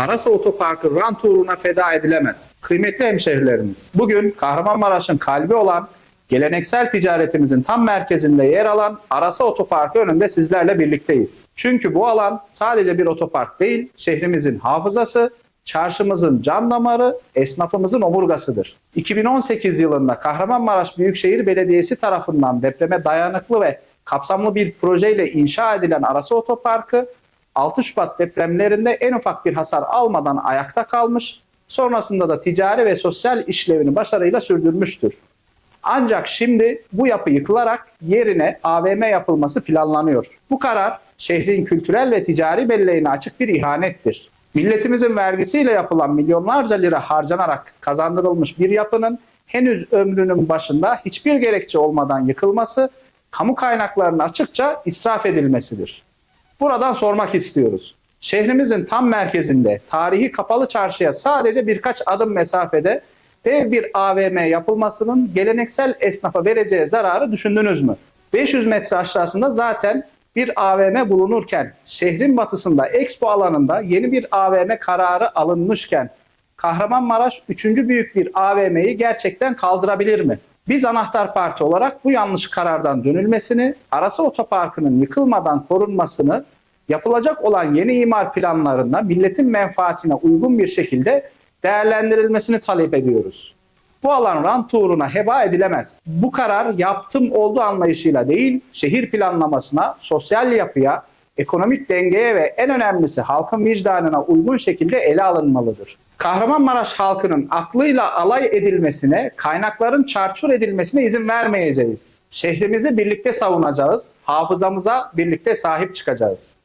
Arası Otoparkı rant uğruna feda edilemez. Kıymetli hemşehrilerimiz, bugün Kahramanmaraş'ın kalbi olan geleneksel ticaretimizin tam merkezinde yer alan Arasa Otoparkı önünde sizlerle birlikteyiz. Çünkü bu alan sadece bir otopark değil, şehrimizin hafızası, çarşımızın can damarı, esnafımızın omurgasıdır. 2018 yılında Kahramanmaraş Büyükşehir Belediyesi tarafından depreme dayanıklı ve kapsamlı bir projeyle inşa edilen Arasa Otoparkı 6 Şubat depremlerinde en ufak bir hasar almadan ayakta kalmış, sonrasında da ticari ve sosyal işlevini başarıyla sürdürmüştür. Ancak şimdi bu yapı yıkılarak yerine AVM yapılması planlanıyor. Bu karar şehrin kültürel ve ticari belleğine açık bir ihanettir. Milletimizin vergisiyle yapılan milyonlarca lira harcanarak kazandırılmış bir yapının henüz ömrünün başında hiçbir gerekçe olmadan yıkılması, kamu kaynaklarının açıkça israf edilmesidir. Buradan sormak istiyoruz. Şehrimizin tam merkezinde tarihi kapalı çarşıya sadece birkaç adım mesafede dev bir AVM yapılmasının geleneksel esnafa vereceği zararı düşündünüz mü? 500 metre aşağısında zaten bir AVM bulunurken şehrin batısında Expo alanında yeni bir AVM kararı alınmışken Kahramanmaraş 3. büyük bir AVM'yi gerçekten kaldırabilir mi? Biz Anahtar Parti olarak bu yanlış karardan dönülmesini, Arası Otoparkı'nın yıkılmadan korunmasını, yapılacak olan yeni imar planlarında milletin menfaatine uygun bir şekilde değerlendirilmesini talep ediyoruz. Bu alan rant uğruna heba edilemez. Bu karar yaptım oldu anlayışıyla değil, şehir planlamasına, sosyal yapıya, ekonomik dengeye ve en önemlisi halkın vicdanına uygun şekilde ele alınmalıdır. Kahramanmaraş halkının aklıyla alay edilmesine, kaynakların çarçur edilmesine izin vermeyeceğiz. Şehrimizi birlikte savunacağız, hafızamıza birlikte sahip çıkacağız.